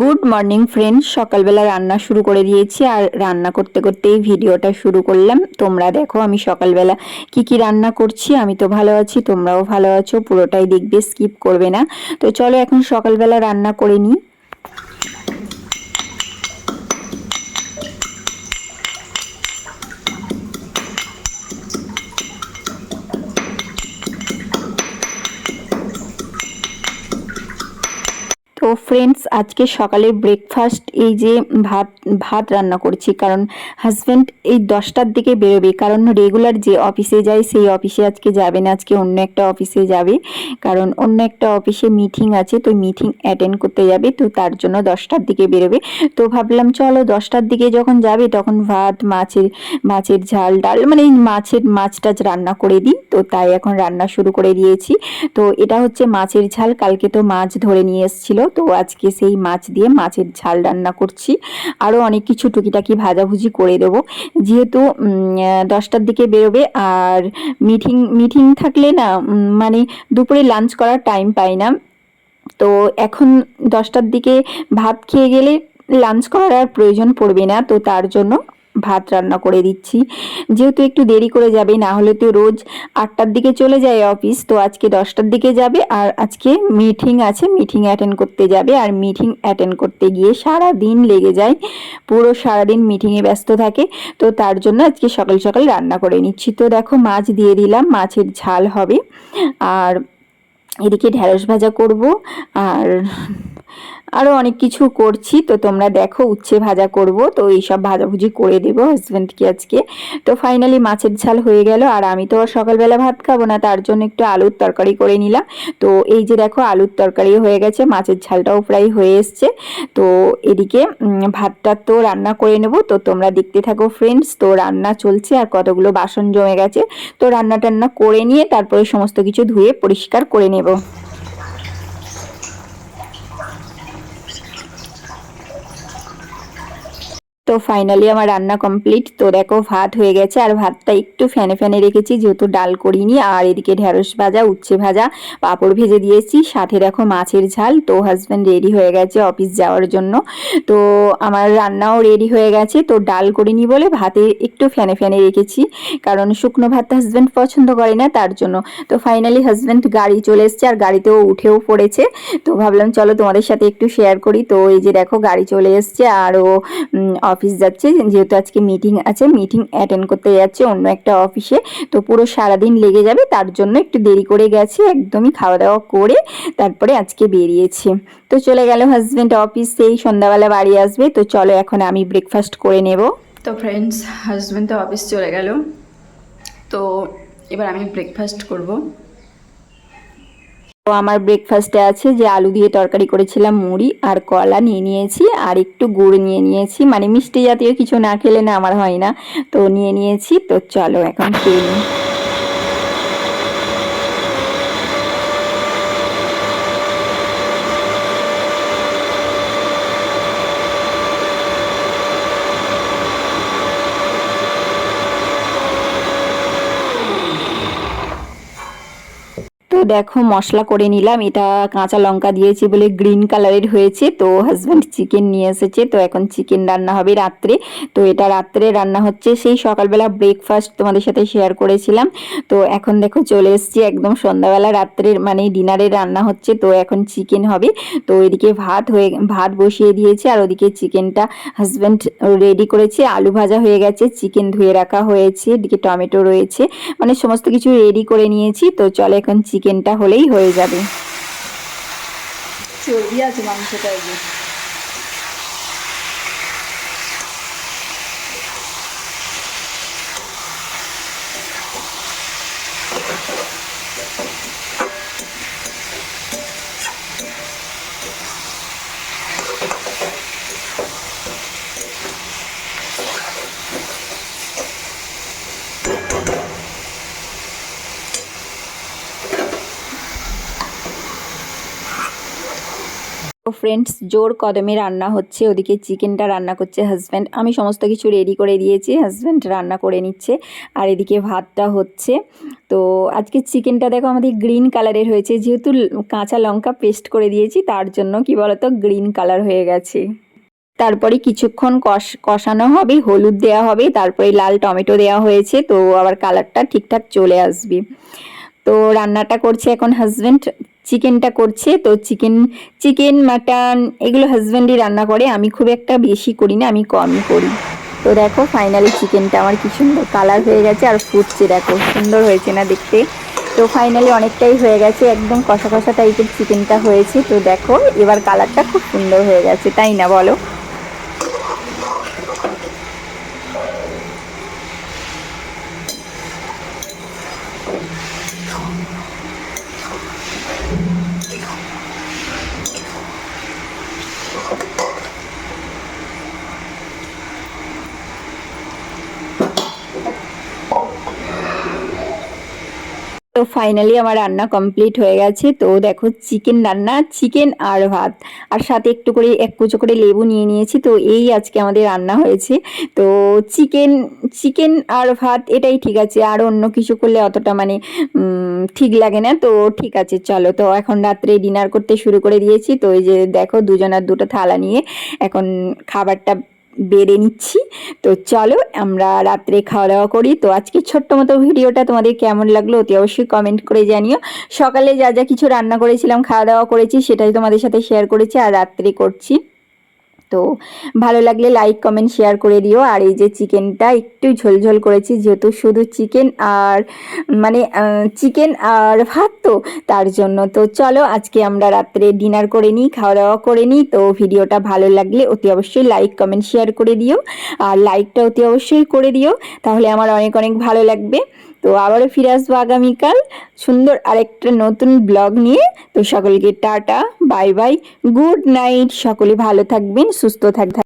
Good morning friends সকালবেলা রান্না শুরু করে দিয়েছি আর রান্না করতে করতেই ভিডিওটা শুরু করলাম। তোমরা দেখো আমি সকালবেলা কি কি রান্না করছি, আমি তো ভালো আছি, তোমরাও ভালো আছো, পুরোটাই দেখবে, স্কিপ করবে না। তো চলো এখন সকালবেলা রান্না করে নিই। তো ফ্রেন্ডস আজকে সকালে ব্রেকফাস্ট এই যে ভাত ভাত রান্না করছি। কারণ হাজব্যান্ড এই দশটার দিকে বেরোবে। কারণ রেগুলার যে অফিসে যায়, সেই অফিসে আজকে যাবে না। আজকে অন্য একটা অফিসে যাবে। কারণ অন্য একটা অফিসে মিটিং আছে, তো মিটিং অ্যাটেন্ড করতে যাবে। তো তার জন্য দশটার দিকে বেরোবে। তো ভাবলাম, চলো দশটার দিকে যখন যাবে, তখন ভাত, মাছের মাছের ঝাল, ডাল মানে মাছের মাছ টাছ রান্না করে দিই। তো তাই এখন রান্না শুরু করে দিয়েছি। তো এটা হচ্ছে মাছের ঝাল। কালকে তো মাছ ধরে নিয়ে এসেছিল। তো আজকে সেই মাছ দিয়ে মাছের ঝাল রান্না করছি। আরও অনেক কিছু টুকিটাকি ভাজাভুজি করে দেবো। যেহেতু দশটার দিকে বেরোবে, আর মিটিং মিটিং থাকলে না মানে দুপুরে লাঞ্চ করার টাইম পাই না। তো এখন দশটার দিকে ভাত খেয়ে গেলে লাঞ্চ করার আর প্রয়োজন পড়বে না, তো তার জন্য ভাত রান্না করে দিচ্ছি। যেহেতু একটু দেরি করে যাবে, না হলে তো রোজ আটটার দিকে চলে যায় অফিস। তো আজকে দশটার দিকে যাবে আর আজকে মিটিং আছে মিটিং অ্যাটেন্ড করতে যাবে। আর মিটিং অ্যাটেন্ড করতে গিয়ে সারা দিন লেগে যায়। পুরো সারাদিন মিটিংয়ে ব্যস্ত থাকে। তো তার জন্য আজকে সকাল সকাল রান্না করে নিচ্ছি। তো দেখো মাছ দিয়ে দিলাম, মাছের ঝাল হবে। আর এদিকে ঢ্যাঁড়স ভাজা করব। আর আরও অনেক কিছু করছি, তো তোমরা দেখো উচ্ছে ভাজা করব, তো এইসব ভাজাভুজি করে দেবো হাজব্যান্ডকে আজকে। তো ফাইনালি মাছের ঝাল হয়ে গেল, আর আমি তো সকালবেলা ভাত খাব না, তার জন্য একটু আলুর তরকারি করে নিলাম। তো এই যে দেখো আলুর তরকারি হয়ে গেছে, মাছের ঝালটাও প্রায় হয়ে এসছে। তো এদিকে ভাতটা তো রান্না করে নেব, তো তোমরা দেখতে থাকো ফ্রেন্ডস তো রান্না চলছে, আর কতগুলো বাসন জমে গেছে। তো রান্না টান্না করে নিয়ে তারপরে সমস্ত কিছু ধুয়ে পরিষ্কার করে নেব। তো ফাইনালি আমার রান্না কমপ্লিট তো দেখো ভাত হয়ে গেছে আর ভাতটা একটু ফ্যানে ফ্যানে রেখেছি, যেহেতু ডাল করিনি। আর এদিকে ঢেঁড়স ভাজা, উচ্ছে ভাজা, পাঁপড় ভেজে দিয়েছি। সাথে দেখো মাছের ঝাল, তো হাজব্যান্ড রেডি হয়ে গেছে অফিস যাওয়ার জন্য। তো আমার রান্নাও রেডি হয়ে গেছে। তো ডাল করিনি বলে ভাতে একটু ফ্যানে ফ্যানে রেখেছি, কারণ শুকনো ভাত হাজব্যান্ড পছন্দ করে না তার জন্য। তো ফাইনালি হাজব্যান্ড গাড়ি চলে এসছে আর গাড়িতেও উঠেও পড়েছে। তো ভাবলাম চলো তোমাদের সাথে একটু শেয়ার করি। তো এই যে দেখো গাড়ি চলে এসছে আর ও অফিস যাচ্ছে, যেহেতু আজকে মিটিং আছে মিটিং অ্যাটেন্ড করতে যাচ্ছে অন্য একটা অফিসে তো পুরো সারাদিন লেগে যাবে, তার জন্য একটু দেরি করে গেছে, একদমই খাওয়া দাওয়া করে তারপরে আজকে বেরিয়েছে। তো চলে গেল হাজব্যান্ড অফিস সেই সন্ধ্যাবেলা বাড়ি আসবে, তো চলো এখন আমি ব্রেকফাস্ট করে নেব। তো ফ্রেন্ডস হাজব্যান্ড তো অফিস চলে গেল। তো এবার আমি ব্রেকফাস্ট করব। তো আমার ব্রেকফাস্টে আছে যে আলু দিয়ে তরকারি করেছিলাম, মুড়ি আর কলা নিয়ে নিয়েছি আর একটু গুড় নিয়ে নিয়েছি। মানে মিষ্টি জাতীয় কিছু না খেলে না আমার হয় না। তো নিয়ে নিয়েছি, তো চলো এখন খেয়ে নিই। দেখো, মশলা করে নিলাম। এটা কাঁচা লঙ্কা দিয়েছি বলে গ্রিন কালারের হয়েছে, তো হাজব্যান্ড চিকেন নিয়ে এসেছে। তো এখন চিকেন রান্না হবে রাত্রে। তো এটা রাত্রে রান্না হচ্ছে। সেই সকালবেলা ব্রেকফাস্ট তোমাদের সাথে শেয়ার করেছিলাম। তো এখন দেখো, চলে এসেছি একদম সন্ধ্যাবেলা রাত্রের মানে ডিনারের রান্না হচ্ছে। তো এখন চিকেন হবে। তো এদিকে ভাত হয়ে, ভাত বসিয়ে দিয়েছে। আর ওদিকে চিকেনটা হাজব্যান্ড রেডি করেছে। আলু ভাজা হয়ে গেছে। চিকেন ধুয়ে রাখা হয়েছে। এদিকে টমেটো রয়েছে। মানে সমস্ত কিছু রেডি করে নিয়েছি। তো চলো এখন চিকেনটা হলেই হয়ে যাবে চর্বি আছে মাংসটা Thank you. ফ্রেন্ডস জোর কদমে রান্না হচ্ছে, ওদিকে চিকেনটা রান্না করছে হাজব্যান্ড আমি সমস্ত কিছু রেডি করে দিয়েছি হাজব্যান্ড রান্না করে নিচ্ছে, আর এদিকে ভাতটা হচ্ছে। তো আজকে চিকেনটা দেখো আমাদের গ্রিন কালারের হয়েছে, যেহেতু কাঁচা লঙ্কা পেস্ট করে দিয়েছি, তার জন্য কি বলতো গ্রিন কালার হয়ে গেছে। তারপরে কিছুক্ষণ কষ, কষানো হবে, হলুদ দেওয়া হবে, তারপরে লাল টমেটো দেওয়া হয়েছে, তো আবার কালারটা ঠিকঠাক চলে আসবে। তো রান্নাটা করছে এখন হাজব্যান্ড চিকেনটা করছে। তো চিকেন চিকেন, মাটন এগুলো হাজব্যান্ডই রান্না করে। আমি খুব একটা বেশি করি না, আমি কমই করি। তো দেখো ফাইনালি চিকেনটা আমার কি সুন্দর কালার হয়ে গেছে আর ফুটছে, দেখো, সুন্দর হয়েছে না দেখতে। তো ফাইনালি অনেকটাই হয়ে গেছে, একদম কষা কষা টাইপের চিকেনটা হয়েছে। তো দেখো, এবার কালারটা খুব সুন্দর হয়ে গেছে, তাই না বলো? তো ফাইনালি আমার রান্না কমপ্লিট হয়ে গেছে। তো দেখো চিকেন রান্না চিকেন আর ভাত। আর সাথে একটু করে, এক কুচো করে লেবু নিয়ে নিয়েছি। তো এই আজকে আমাদের রান্না হয়েছে। তো চিকেন চিকেন আর ভাত এটাই ঠিক আছে। আর অন্য কিছু করলে অতটা মানে ঠিক লাগে না। তো ঠিক আছে, চলো। তো এখন রাত্রে ডিনার করতে শুরু করে দিয়েছি। তো এই যে দেখো দুজনের দুটো থালা নিয়ে এখন খাবারটা বেড়ে নিচ্ছি। তো চলো আমরা রাত্রে খাওয়া দাওয়া করি। তো আজকে ছোট্ট মতো ভিডিওটা তোমাদের কেমন লাগল অতি অবশ্যই কমেন্ট করে জানিও। সকালে যা যা কিছু রান্না করেছিলাম খাওয়া দাওয়া করেছি, সেটাই তোমাদের সাথে শেয়ার করেছি আর রাত্রে করছি। তো ভালো লাগলে লাইক কমেন্ট শেয়ার করে দিও। আর এই যে চিকেনটা একটু ঝোলঝোল করেছি, যেহেতু শুধু চিকেন আর মানে চিকেন আর ভাত তো তার জন্য। তো চলো আজকে আমরা রাত্রে ডিনার করে নিই খাওয়া দাওয়া করে নিই। তো ভিডিওটা ভালো লাগলে অতি অবশ্যই লাইক কমেন্ট শেয়ার করে দিও। আর লাইকটা অতি অবশ্যই করে দিও। তাহলে আমার অনেক অনেক ভালো লাগবে। তো আবারও ফিরে আসব আগামীকাল। সুন্দর আরেকটা নতুন ব্লগ নিয়ে। তো সকলকে tata, bye bye, good night. সকলে ভালো থাকবেন, সুস্থ থাকবেন।